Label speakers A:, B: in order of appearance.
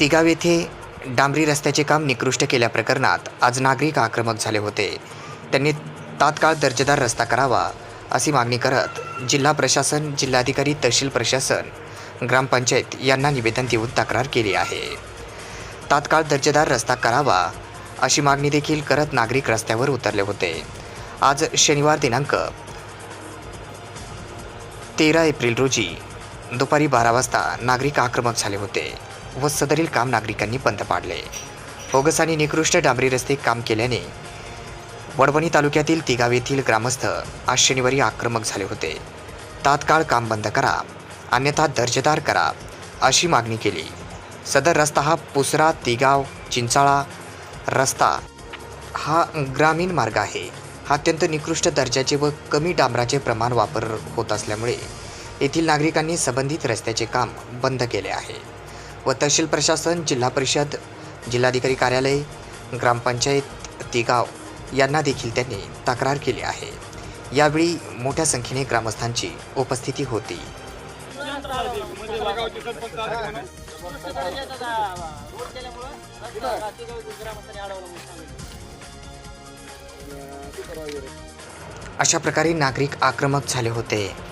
A: तिगाव येथे डांबरी रस्त्याचे काम निकृष्ट केल्या प्रकरणात आज नागरिक आक्रमक झाले होते. त्यांनी तात्काळ दर्जेदार रस्ता करावा अशी मागणी करत जिल्हा प्रशासन जिल्हाधिकारी तहसील प्रशासन ग्रामपंचायत यांना निवेदन देऊन तक्रार केली आहे. तात्काळ दर्जेदार रस्ता करावा अशी मागणी देखील करत नागरिक रस्त्यावर उतरले होते. आज शनिवार दिनांक तेरा एप्रिल रोजी दुपारी बारा वाजता नागरिक आक्रमक झाले होते. व सदरील काम नागरिकांनी बंद पाडले. बोगस आणि निकृष्ट डांबरी रस्ते काम केल्याने वडवणी तालुक्यातील तिगाव येथील ग्रामस्थ आज शनिवारी आक्रमक झाले होते. तात्काळ काम बंद करा अन्यथा दर्जेदार करा अशी मागणी केली. सदर रस्ता हा पुसरा तिगाव चिंचाळा रस्ता हा ग्रामीण मार्ग आहे. हा अत्यंत निकृष्ट दर्जाचे व कमी डांबराचे प्रमाण वापर होत असल्यामुळे येथील नागरिकांनी संबंधित रस्त्याचे काम बंद केले आहे. व तहसील प्रशासन जिल्हा परिषद जिल्हाधिकारी कार्यालय ग्रामपंचायत तिगाव यांना देखील त्यांनी तक्रार केली आहे. यावेळी मोठ्या संख्येने ग्रामस्थांची उपस्थिती होती. अशा प्रकारे नागरिक आक्रमक झाले होते.